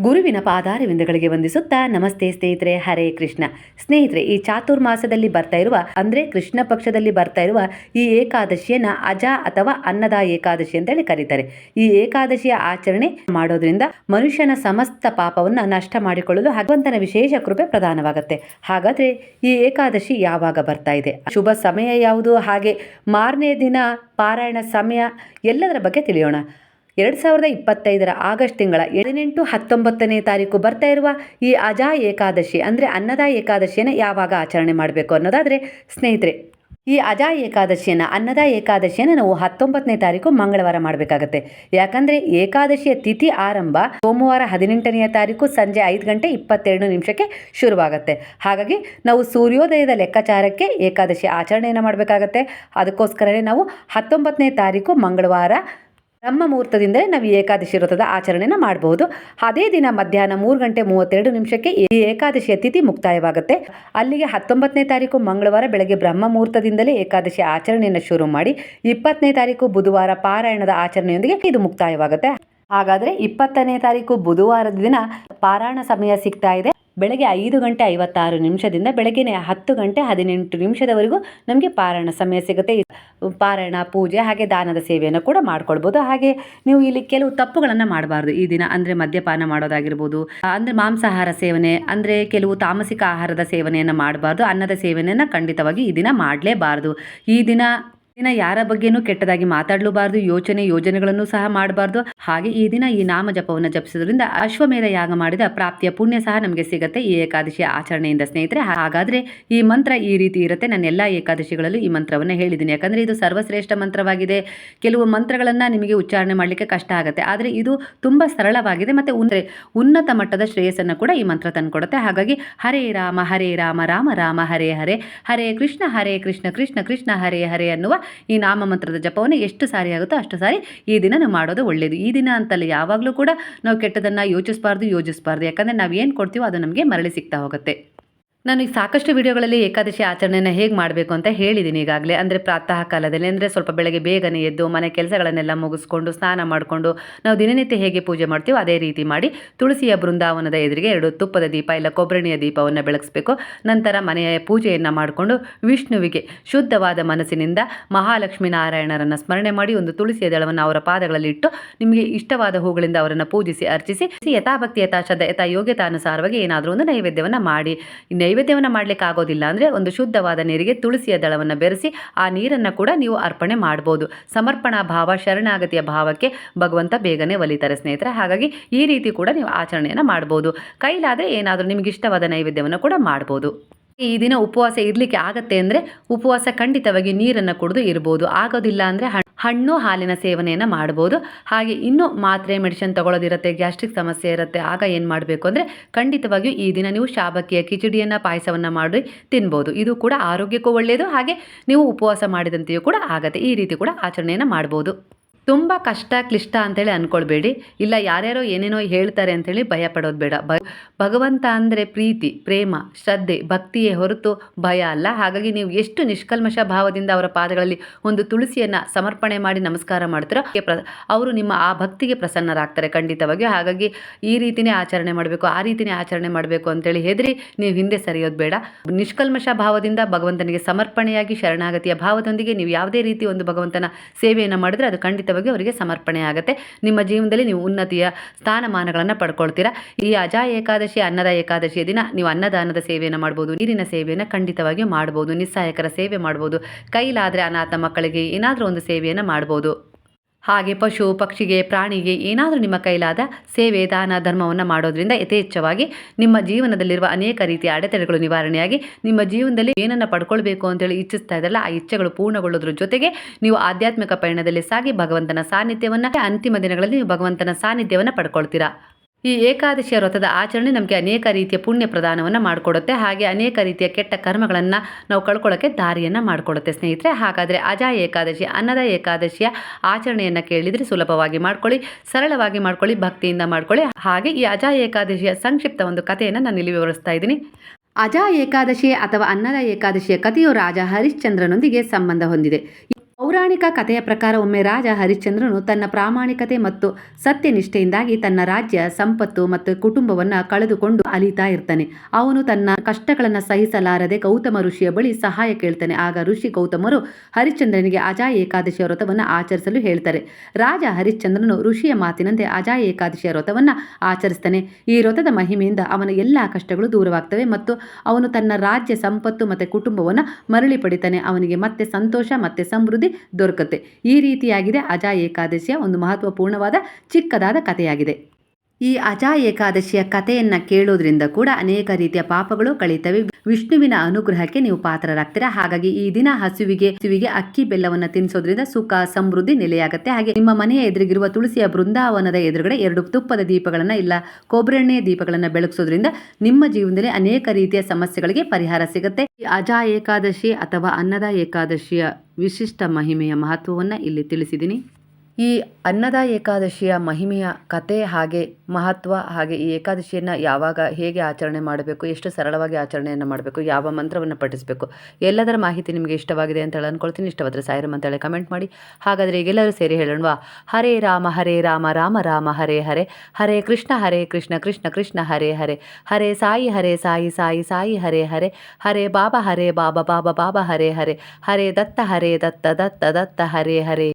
ಗುರುವಿನ ಪಾದಾರವಿಂದಗಳಿಗೆ ವಂದಿಸುತ್ತಾ ನಮಸ್ತೆ ಸ್ನೇಹಿತರೆ, ಹರೇ ಕೃಷ್ಣ. ಸ್ನೇಹಿತರೆ, ಈ ಚಾತುರ್ಮಾಸದಲ್ಲಿ ಬರ್ತಾ ಇರುವ, ಅಂದ್ರೆ ಕೃಷ್ಣ ಪಕ್ಷದಲ್ಲಿ ಬರ್ತಾ ಇರುವ ಈ ಏಕಾದಶಿಯನ್ನ ಅಜ ಅಥವಾ ಅನ್ನದ ಏಕಾದಶಿ ಅಂತೇಳಿ ಕರೀತಾರೆ. ಈ ಏಕಾದಶಿಯ ಆಚರಣೆ ಮಾಡೋದ್ರಿಂದ ಮನುಷ್ಯನ ಸಮಸ್ತ ಪಾಪವನ್ನ ನಷ್ಟ ಮಾಡಿಕೊಳ್ಳಲು ಭಗವಂತನ ವಿಶೇಷ ಕೃಪೆ ಪ್ರಧಾನವಾಗುತ್ತೆ. ಹಾಗಾದ್ರೆ ಈ ಏಕಾದಶಿ ಯಾವಾಗ ಬರ್ತಾ ಇದೆ? ಶುಭ ಸಮಯ ಯಾವುದು? ಹಾಗೆ ಮಾರನೇ ದಿನ, ಪಾರಾಯಣ ಸಮಯ, ಎಲ್ಲದರ ಬಗ್ಗೆ ತಿಳಿಯೋಣ. ಎರಡು ಸಾವಿರದ ಇಪ್ಪತ್ತೈದರ ಆಗಸ್ಟ್ ತಿಂಗಳ ಹದಿನೆಂಟು ಹತ್ತೊಂಬತ್ತನೇ ತಾರೀಕು ಬರ್ತಾ ಇರುವ ಈ ಅಜಾ ಏಕಾದಶಿ ಅಂದರೆ ಅನ್ನದ ಏಕಾದಶಿಯನ್ನು ಯಾವಾಗ ಆಚರಣೆ ಮಾಡಬೇಕು ಅನ್ನೋದಾದರೆ ಸ್ನೇಹಿತರೆ, ಈ ಅಜಾ ಏಕಾದಶಿಯನ್ನು ಅನ್ನದ ಏಕಾದಶಿಯನ್ನು ನಾವು ಹತ್ತೊಂಬತ್ತನೇ ತಾರೀಕು ಮಂಗಳವಾರ ಮಾಡಬೇಕಾಗತ್ತೆ. ಯಾಕಂದರೆ ಏಕಾದಶಿಯ ತಿಥಿ ಆರಂಭ ಸೋಮವಾರ ಹದಿನೆಂಟನೆಯ ತಾರೀಕು ಸಂಜೆ ಐದು ಗಂಟೆ ಇಪ್ಪತ್ತೆರಡು ನಿಮಿಷಕ್ಕೆ ಶುರುವಾಗುತ್ತೆ. ಹಾಗಾಗಿ ನಾವು ಸೂರ್ಯೋದಯದ ಲೆಕ್ಕಾಚಾರಕ್ಕೆ ಏಕಾದಶಿ ಆಚರಣೆಯನ್ನು ಮಾಡಬೇಕಾಗತ್ತೆ. ಅದಕ್ಕೋಸ್ಕರನೇ ನಾವು ಹತ್ತೊಂಬತ್ತನೇ ತಾರೀಕು ಮಂಗಳವಾರ ಬ್ರಹ್ಮ ಮುಹೂರ್ತದಿಂದಲೇ ನಾವು ಈ ಏಕಾದಶಿ ವ್ರತದ ಆಚರಣೆನ ಮಾಡಬಹುದು ಅದೇ ದಿನ ಮಧ್ಯಾಹ್ನ ಮೂರು ಗಂಟೆ ಮೂವತ್ತೆರಡು ನಿಮಿಷಕ್ಕೆ ಈ ಏಕಾದಶಿಯ ತಿಥಿ ಮುಕ್ತಾಯವಾಗುತ್ತೆ. ಅಲ್ಲಿಗೆ ಹತ್ತೊಂಬತ್ತನೇ ತಾರೀಕು ಮಂಗಳವಾರ ಬೆಳಗ್ಗೆ ಬ್ರಹ್ಮ ಮುಹೂರ್ತದಿಂದಲೇ ಏಕಾದಶಿ ಆಚರಣೆಯನ್ನು ಶುರು ಮಾಡಿ, ಇಪ್ಪತ್ತನೇ ತಾರೀಕು ಬುಧವಾರ ಪಾರಾಯಣದ ಆಚರಣೆಯೊಂದಿಗೆ ಇದು ಮುಕ್ತಾಯವಾಗುತ್ತೆ. ಹಾಗಾದರೆ ಇಪ್ಪತ್ತನೇ ತಾರೀಕು ಬುಧವಾರದ ದಿನ ಪಾರಾಯಣ ಸಮಯ ಸಿಗ್ತಾ ಇದೆ. ಬೆಳಗ್ಗೆ ಐದು ಗಂಟೆ ಐವತ್ತಾರು ನಿಮಿಷದಿಂದ ಬೆಳಗ್ಗೆ ಹತ್ತು ಗಂಟೆ ಹದಿನೆಂಟು ನಿಮಿಷದವರೆಗೂ ನಮಗೆ ಪಾರಾಯಣ ಸಮಯ ಸಿಗುತ್ತೆ. ಪಾರಾಯಣ, ಪೂಜೆ ಹಾಗೆ ದಾನದ ಸೇವೆಯನ್ನು ಕೂಡ ಮಾಡ್ಕೊಳ್ಬೋದು. ಹಾಗೆ ನೀವು ಇಲ್ಲಿ ಕೆಲವು ತಪ್ಪುಗಳನ್ನು ಮಾಡಬಾರ್ದು. ಈ ದಿನ ಅಂದರೆ ಮದ್ಯಪಾನ ಮಾಡೋದಾಗಿರ್ಬೋದು, ಅಂದರೆ ಮಾಂಸಾಹಾರ ಸೇವನೆ, ಅಂದರೆ ಕೆಲವು ತಾಮಸಿಕ ಆಹಾರದ ಸೇವನೆಯನ್ನು ಮಾಡಬಾರ್ದು. ಅನ್ನದ ಸೇವನೆಯನ್ನು ಖಂಡಿತವಾಗಿ ಈ ದಿನ ಮಾಡಲೇಬಾರ್ದು. ಈ ದಿನ ದಿನ ಯಾರ ಬಗ್ಗೆನೂ ಕೆಟ್ಟದಾಗಿ ಮಾತಾಡಲೂಬಾರದು, ಯೋಚನೆ ಯೋಜನೆಗಳನ್ನು ಸಹ ಮಾಡಬಾರ್ದು. ಹಾಗೆ ಈ ದಿನ ಈ ನಾಮ ಜಪವನ್ನು ಜಪಿಸೋದ್ರಿಂದ ಅಶ್ವಮೇಧ ಯಾಗ ಮಾಡಿದ ಪ್ರಾಪ್ತಿಯ ಪುಣ್ಯ ಸಹ ನಮಗೆ ಸಿಗುತ್ತೆ ಈ ಏಕಾದಶಿ ಆಚರಣೆಯಿಂದ ಸ್ನೇಹಿತರೆ. ಹಾಗಾದ್ರೆ ಈ ಮಂತ್ರ ಈ ರೀತಿ ಇರುತ್ತೆ. ನಾನು ಎಲ್ಲಾ ಏಕಾದಶಿಗಳಲ್ಲೂ ಈ ಮಂತ್ರವನ್ನು ಹೇಳಿದ್ದೀನಿ. ಯಾಕಂದ್ರೆ ಇದು ಸರ್ವಶ್ರೇಷ್ಠ ಮಂತ್ರವಾಗಿದೆ. ಕೆಲವು ಮಂತ್ರಗಳನ್ನು ನಿಮಗೆ ಉಚ್ಚಾರಣೆ ಮಾಡಲಿಕ್ಕೆ ಕಷ್ಟ ಆಗುತ್ತೆ. ಆದರೆ ಇದು ತುಂಬಾ ಸರಳವಾಗಿದೆ ಮತ್ತೆ ಉಂದ್ರೆ ಉನ್ನತ ಮಟ್ಟದ ಶ್ರೇಯಸ್ಸನ್ನು ಕೂಡ ಈ ಮಂತ್ರ ತಂದುಕೊಡುತ್ತೆ. ಹಾಗಾಗಿ ಹರೇ ರಾಮ ಹರೇ ರಾಮ ರಾಮ ರಾಮ, ಹರೇ ಹರೇ ಹರೇ ಕೃಷ್ಣ ಹರೇ ಕೃಷ್ಣ ಕೃಷ್ಣ ಕೃಷ್ಣ, ಹರೇ ಹರೇ ಅನ್ನುವ ಈ ನಾಮ ಮಂತ್ರದ ಜಪವನ್ನು ಎಷ್ಟು ಸಾರಿ ಆಗುತ್ತೋ ಅಷ್ಟು ಸಾರಿ ಈ ದಿನ ನಾವು ಮಾಡೋದು ಒಳ್ಳೆಯದು ಈ ದಿನ ಅಂತಲ್ಲ ಯಾವಾಗಲೂ ಕೂಡ ನಾವು ಕೆಟ್ಟದನ್ನು ಯೋಚಿಸಬಾರ್ದು ಯೋಚಿಸಬಾರ್ದು. ಯಾಕಂದರೆ ನಾವು ಏನು ಕೊಡ್ತೀವೋ ಅದು ನಮಗೆ ಮರಳಿ ಸಿಗ್ತಾ ಹೋಗುತ್ತೆ. ನಾನು ಈ ಸಾಕಷ್ಟು ವಿಡಿಯೋಗಳಲ್ಲಿ ಏಕಾದಶಿ ಆಚರಣೆಯನ್ನು ಹೇಗೆ ಮಾಡಬೇಕು ಅಂತ ಹೇಳಿದ್ದೀನಿ ಈಗಾಗಲೇ. ಅಂದರೆ ಪ್ರಾತಃ ಕಾಲದಲ್ಲಿ, ಅಂದರೆ ಸ್ವಲ್ಪ ಬೆಳಗ್ಗೆ ಬೇಗನೆ ಎದ್ದು ಮನೆ ಕೆಲಸಗಳನ್ನೆಲ್ಲ ಮುಗಿಸ್ಕೊಂಡು, ಸ್ನಾನ ಮಾಡಿಕೊಂಡು ನಾವು ದಿನನಿತ್ಯ ಹೇಗೆ ಪೂಜೆ ಮಾಡ್ತೀವೋ ಅದೇ ರೀತಿ ಮಾಡಿ ತುಳಸಿಯ ಬೃಂದಾವನದ ಎದುರಿಗೆ ಎರಡು ತುಪ್ಪದ ದೀಪ ಇಲ್ಲ ಕೊಬ್ಬರಿಣಿಯ ದೀಪವನ್ನು ಬೆಳಗಿಸ್ಬೇಕು. ನಂತರ ಮನೆಯ ಪೂಜೆಯನ್ನು ಮಾಡಿಕೊಂಡು ವಿಷ್ಣುವಿಗೆ ಶುದ್ಧವಾದ ಮನಸ್ಸಿನಿಂದ ಮಹಾಲಕ್ಷ್ಮೀ ನಾರಾಯಣರನ್ನು ಸ್ಮರಣೆ ಮಾಡಿ ಒಂದು ತುಳಸಿಯ ದಳವನ್ನು ಅವರ ಪಾದಗಳಲ್ಲಿ ಇಟ್ಟು ನಿಮಗೆ ಇಷ್ಟವಾದ ಹೂಗಳಿಂದ ಅವರನ್ನು ಪೂಜಿಸಿ, ಅರ್ಚಿಸಿ, ಯಥಾಭಕ್ತಿ, ಯಥಾಶ್ರದ್ಧ, ಯಥಾ ಯೋಗ್ಯತಾನುಸಾರವಾಗಿ ಏನಾದರೂ ಒಂದು ನೈವೇದ್ಯವನ್ನು ಮಾಡಿ. ನೈವೇದ್ಯವನ್ನು ಮಾಡಲಿಕ್ಕೆ ಆಗೋದಿಲ್ಲ ಅಂದರೆ ಒಂದು ಶುದ್ಧವಾದ ನೀರಿಗೆ ತುಳಸಿಯ ದಳವನ್ನು ಬೆರೆಸಿ ಆ ನೀರನ್ನು ಕೂಡ ನೀವು ಅರ್ಪಣೆ ಮಾಡ್ಬೋದು. ಸಮರ್ಪಣಾ ಭಾವ, ಶರಣಾಗತಿಯ ಭಾವಕ್ಕೆ ಭಗವಂತ ಬೇಗನೆ ಒಲಿತಾರೆ ಸ್ನೇಹಿತರೆ. ಹಾಗಾಗಿ ಈ ರೀತಿ ಕೂಡ ನೀವು ಆಚರಣೆಯನ್ನು ಮಾಡ್ಬೋದು. ಕೈಲಾದರೆ ಏನಾದರೂ ನಿಮಗೆ ಇಷ್ಟವಾದ ನೈವೇದ್ಯವನ್ನು ಕೂಡ ಮಾಡ್ಬೋದು. ಈ ದಿನ ಉಪವಾಸ ಇರಲಿಕ್ಕೆ ಆಗತ್ತೆ ಅಂದರೆ ಉಪವಾಸ ಖಂಡಿತವಾಗಿ ನೀರನ್ನು ಕುಡಿದು ಇರ್ಬೋದು. ಆಗೋದಿಲ್ಲ ಅಂದರೆ ಹಣ್ಣು, ಹಾಲಿನ ಸೇವನೆಯನ್ನು ಮಾಡ್ಬೋದು. ಹಾಗೆ ಇನ್ನೂ ಮಾತ್ರೆ ಮೆಡಿಸಿನ್ ತಗೊಳ್ಳೋದಿರುತ್ತೆ ಗ್ಯಾಸ್ಟ್ರಿಕ್ ಸಮಸ್ಯೆ ಇರುತ್ತೆ, ಆಗ ಏನು ಮಾಡಬೇಕು ಅಂದರೆ ಖಂಡಿತವಾಗಿಯೂ ಈ ದಿನ ನೀವು ಶಾಬಕ್ಕಿಯ ಕಿಚಡಿಯನ್ನು, ಪಾಯಸವನ್ನು ಮಾಡಿ ತಿನ್ಬೋದು. ಇದು ಕೂಡ ಆರೋಗ್ಯಕ್ಕೂ ಒಳ್ಳೆಯದು ಹಾಗೆ ನೀವು ಉಪವಾಸ ಮಾಡಿದಂತೆಯೂ ಕೂಡ ಆಗತ್ತೆ. ಈ ರೀತಿ ಕೂಡ ಆಚರಣೆಯನ್ನು ಮಾಡ್ಬೋದು. ತುಂಬ ಕಷ್ಟ, ಕ್ಲಿಷ್ಟ ಅಂತೇಳಿ ಅಂದ್ಕೊಳ್ಬೇಡಿ ಇಲ್ಲ, ಯಾರ್ಯಾರೋ ಏನೇನೋ ಹೇಳ್ತಾರೆ ಅಂಥೇಳಿ ಭಯ ಪಡೋದು ಬೇಡ. ಭಗವಂತ ಅಂದರೆ ಪ್ರೀತಿ, ಪ್ರೇಮ, ಶ್ರದ್ಧೆ, ಭಕ್ತಿಯೇ ಹೊರತು ಭಯ ಅಲ್ಲ. ಹಾಗಾಗಿ ನೀವು ಎಷ್ಟು ನಿಷ್ಕಲ್ಮಶ ಭಾವದಿಂದ ಅವರ ಪಾದಗಳಲ್ಲಿ ಒಂದು ತುಳಸಿಯನ್ನು ಸಮರ್ಪಣೆ ಮಾಡಿ ನಮಸ್ಕಾರ ಮಾಡ್ತೀರೋ ಅವರು ನಿಮ್ಮ ಆ ಭಕ್ತಿಗೆ ಪ್ರಸನ್ನರಾಗ್ತಾರೆ ಖಂಡಿತವಾಗಿಯೂ ಹಾಗಾಗಿ ಈ ರೀತಿಯೇ ಆಚರಣೆ ಮಾಡಬೇಕು, ಆ ರೀತಿಯೇ ಆಚರಣೆ ಮಾಡಬೇಕು ಅಂತೇಳಿ ಹೆದರಿ ನೀವು ಹಿಂದೆ ಸರಿಯೋದು ಬೇಡ. ನಿಷ್ಕಲ್ಮಶ ಭಾವದಿಂದ ಭಗವಂತನಿಗೆ ಸಮರ್ಪಣೆಯಾಗಿ ಶರಣಾಗತಿಯ ಭಾವದೊಂದಿಗೆ ನೀವು ಯಾವುದೇ ರೀತಿ ಒಂದು ಭಗವಂತನ ಸೇವೆಯನ್ನು ಮಾಡಿದ್ರೆ ಅದು ಖಂಡಿತ ಅವರಿಗೆ ಸಮರ್ಪಣೆ ಆಗುತ್ತೆ. ನಿಮ್ಮ ಜೀವನದಲ್ಲಿ ನೀವು ಉನ್ನತಿಯ ಸ್ಥಾನಮಾನಗಳನ್ನು ಪಡ್ಕೊಳ್ತೀರಾ. ಈ ಅಜಾ ಏಕಾದಶಿ, ಅನ್ನದ ಏಕಾದಶಿಯ ದಿನ ನೀವು ಅನ್ನದಾನದ ಸೇವೆಯನ್ನು ಮಾಡ್ಬೋದು, ನೀರಿನ ಸೇವೆಯನ್ನು ಖಂಡಿತವಾಗಿ ಮಾಡ್ಬೋದು ನಿಸ್ಸಹಾಯಕರ ಸೇವೆ ಮಾಡ್ಬೋದು, ಕೈಲಾದರೆ ಅನಾಥ ಮಕ್ಕಳಿಗೆ ಏನಾದರೂ ಒಂದು ಸೇವೆಯನ್ನು ಮಾಡ್ಬೋದು. ಹಾಗೆ ಪಶು ಪಕ್ಷಿಗೆ ಪ್ರಾಣಿಗೆ ಏನಾದರೂ ನಿಮ್ಮ ಕೈಲಾದ ಸೇವೆ, ದಾನ, ಧರ್ಮವನ್ನು ಮಾಡೋದ್ರಿಂದ ಯಥೇಚ್ಛವಾಗಿ ನಿಮ್ಮ ಜೀವನದಲ್ಲಿರುವ ಅನೇಕ ರೀತಿಯ ಅಡೆತಡೆಗಳು ನಿವಾರಣೆಯಾಗಿ ನಿಮ್ಮ ಜೀವನದಲ್ಲಿ ಏನನ್ನು ಪಡ್ಕೊಳ್ಬೇಕು ಅಂತೇಳಿ ಇಚ್ಛಿಸ್ತಾ ಇದ್ದಲ್ಲ ಆ ಇಚ್ಛೆಗಳು ಪೂರ್ಣಗೊಳ್ಳೋದ್ರ ಜೊತೆಗೆ ನೀವು ಆಧ್ಯಾತ್ಮಿಕ ಪಯಣದಲ್ಲಿ ಸಾಗಿ ಭಗವಂತನ ಸಾನ್ನಿಧ್ಯವನ್ನು, ಅಂತಿಮ ದಿನಗಳಲ್ಲಿ ನೀವು ಭಗವಂತನ ಸಾನ್ನಿಧ್ಯವನ್ನು ಪಡ್ಕೊಳ್ತೀರಾ? ಈ ಏಕಾದಶಿಯ ವ್ರತದ ಆಚರಣೆ ನಮಗೆ ಅನೇಕ ರೀತಿಯ ಪುಣ್ಯ ಪ್ರದಾನವನ್ನು ಮಾಡಿಕೊಡುತ್ತೆ. ಹಾಗೆ ಅನೇಕ ರೀತಿಯ ಕೆಟ್ಟ ಕರ್ಮಗಳನ್ನು ನಾವು ಕಳ್ಕೊಳ್ಳೋಕ್ಕೆ ದಾರಿಯನ್ನು ಮಾಡಿಕೊಡುತ್ತೆ ಸ್ನೇಹಿತರೆ. ಹಾಗಾದರೆ ಅಜಾ ಏಕಾದಶಿ, ಅನ್ನದ ಏಕಾದಶಿಯ ಆಚರಣೆಯನ್ನು ಕೇಳಿದರೆ ಸುಲಭವಾಗಿ ಮಾಡ್ಕೊಳ್ಳಿ, ಸರಳವಾಗಿ ಮಾಡ್ಕೊಳ್ಳಿ, ಭಕ್ತಿಯಿಂದ ಮಾಡ್ಕೊಳ್ಳಿ. ಹಾಗೆ ಈ ಅಜಾ ಏಕಾದಶಿಯ ಸಂಕ್ಷಿಪ್ತ ಒಂದು ಕಥೆಯನ್ನು ನಾನು ಇಲ್ಲಿ ವಿವರಿಸ್ತಾ ಇದ್ದೀನಿ. ಅಜಾ ಏಕಾದಶಿ ಅಥವಾ ಅನ್ನದ ಏಕಾದಶಿಯ ಕಥೆಯು ರಾಜ ಹರಿಶ್ಚಂದ್ರನೊಂದಿಗೆ ಸಂಬಂಧ ಹೊಂದಿದೆ. ಪೌರಾಣಿಕ ಕಥೆಯ ಪ್ರಕಾರ ಒಮ್ಮೆ ರಾಜ ಹರಿಶ್ಚಂದ್ರನು ತನ್ನ ಪ್ರಾಮಾಣಿಕತೆ ಮತ್ತು ಸತ್ಯನಿಷ್ಠೆಯಿಂದಾಗಿ ತನ್ನ ರಾಜ್ಯ, ಸಂಪತ್ತು ಮತ್ತು ಕುಟುಂಬವನ್ನು ಕಳೆದುಕೊಂಡು ಅಲಿತಾ ಇರ್ತಾನೆ. ಅವನು ತನ್ನ ಕಷ್ಟಗಳನ್ನು ಸಹಿಸಲಾರದೆ ಗೌತಮ ಋಷಿಯ ಬಳಿ ಸಹಾಯ ಕೇಳ್ತಾನೆ. ಆಗ ಋಷಿ ಗೌತಮರು ಹರಿಶ್ಚಂದ್ರನಿಗೆ ಅಜಾಯ ಏಕಾದಶಿಯ ವ್ರತವನ್ನು ಆಚರಿಸಲು ಹೇಳ್ತಾರೆ. ರಾಜ ಹರಿಶ್ಚಂದ್ರನು ಋಷಿಯ ಮಾತಿನಂತೆ ಅಜಾಯ ಏಕಾದಶಿಯ ವ್ರತವನ್ನು ಆಚರಿಸ್ತಾನೆ. ಈ ವ್ರತದ ಮಹಿಮೆಯಿಂದ ಅವನ ಎಲ್ಲ ಕಷ್ಟಗಳು ದೂರವಾಗ್ತವೆ ಮತ್ತು ಅವನು ತನ್ನ ರಾಜ್ಯ, ಸಂಪತ್ತು ಮತ್ತು ಕುಟುಂಬವನ್ನು ಮರಳಿ ಪಡಿತಾನೆ. ಅವನಿಗೆ ಮತ್ತೆ ಸಂತೋಷ, ಮತ್ತೆ ಸಮೃದ್ಧಿ ದೊರಕುತ್ತೆ. ಈ ರೀತಿಯಾಗಿದೆ ಅಜಾ ಏಕಾದಶಿಯ ಒಂದು ಮಹತ್ವಪೂರ್ಣವಾದ ಚಿಕ್ಕದಾದ ಕಥೆಯಾಗಿದೆ. ಈ ಅಜಾ ಏಕಾದಶಿಯ ಕಥೆಯನ್ನ ಕೇಳೋದ್ರಿಂದ ಕೂಡ ಅನೇಕ ರೀತಿಯ ಪಾಪಗಳು ಕಳೀತವೆ. ವಿಷ್ಣುವಿನ ಅನುಗ್ರಹಕ್ಕೆ ನೀವು ಪಾತ್ರರಾಗ್ತೀರಾ? ಹಾಗಾಗಿ ಈ ದಿನ ಹಸುವಿಗೆ ಹಸುವಿಗೆ ಅಕ್ಕಿ ಬೆಲ್ಲವನ್ನು ತಿನ್ನಿಸೋದ್ರಿಂದ ಸುಖ, ಸಮೃದ್ಧಿ ನೆಲೆಯಾಗುತ್ತೆ. ಹಾಗೆ ನಿಮ್ಮ ಮನೆಯ ಎದುರಿಗಿರುವ ತುಳಸಿಯ ಬೃಂದಾವನದ ಎದುರುಗಡೆ ಎರಡು ತುಪ್ಪದ ದೀಪಗಳನ್ನ ಇಲ್ಲ ಕೊಬ್ಬರೆಣ್ಣೆಯ ದೀಪಗಳನ್ನ ಬೆಳಗಿಸೋದ್ರಿಂದ ನಿಮ್ಮ ಜೀವನದಲ್ಲಿ ಅನೇಕ ರೀತಿಯ ಸಮಸ್ಯೆಗಳಿಗೆ ಪರಿಹಾರ ಸಿಗುತ್ತೆ. ಈ ಅಜಾ ಏಕಾದಶಿ ಅಥವಾ ಅನ್ನದ ಏಕಾದಶಿಯ ವಿಶಿಷ್ಟ ಮಹಿಮೆಯ ಮಹತ್ವವನ್ನು ಇಲ್ಲಿ ತಿಳಿಸಿದ್ದೀನಿ ಈ ಅನ್ನದ ಏಕಾದಶಿಯ ಮಹಿಮೆಯ ಕತೆ ಹಾಗೆ ಮಹತ್ವ ಹಾಗೆ ಈ ಏಕಾದಶಿಯನ್ನು ಯಾವಾಗ ಹೇಗೆ ಆಚರಣೆ ಮಾಡಬೇಕು, ಎಷ್ಟು ಸರಳವಾಗಿ ಆಚರಣೆಯನ್ನು ಮಾಡಬೇಕು, ಯಾವ ಮಂತ್ರವನ್ನು ಪಠಿಸಬೇಕು, ಎಲ್ಲದರ ಮಾಹಿತಿ ನಿಮಗೆ ಇಷ್ಟವಾಗಿದೆ ಅಂತ ಹೇಳಿ ಅಂದ್ಕೊಳ್ತೀನಿ ಇಷ್ಟವಾದರೆ ಸಾಯಿರಮ್ ಅಂತೇಳಿ ಕಮೆಂಟ್ ಮಾಡಿ. ಹಾಗಾದರೆ ಈಗೆಲ್ಲರೂ ಸೇರಿ ಹೇಳೋಣವಾ? ಹರೇ ರಾಮ ಹರೇ ರಾಮ ರಾಮ ರಾಮ, ಹರೇ ಹರೇ. ಹರೇ ಕೃಷ್ಣ ಹರೇ ಕೃಷ್ಣ ಕೃಷ್ಣ ಕೃಷ್ಣ, ಹರೇ ಹರೇ. ಹರೇ ಸಾಯಿ ಹರೇ ಸಾಯಿ ಸಾಯಿ ಸಾಯಿ, ಹರೇ ಹರೇ. ಹರೇ ಬಾಬಾ ಹರೇ ಬಾಬಾ ಬಾಬಾ ಬಾಬಾ, ಹರೇ ಹರೇ. ಹರೇ ದತ್ತ ಹರೇ ದತ್ತ ದತ್ತ ದತ್ತ, ಹರೇ ಹರೇ.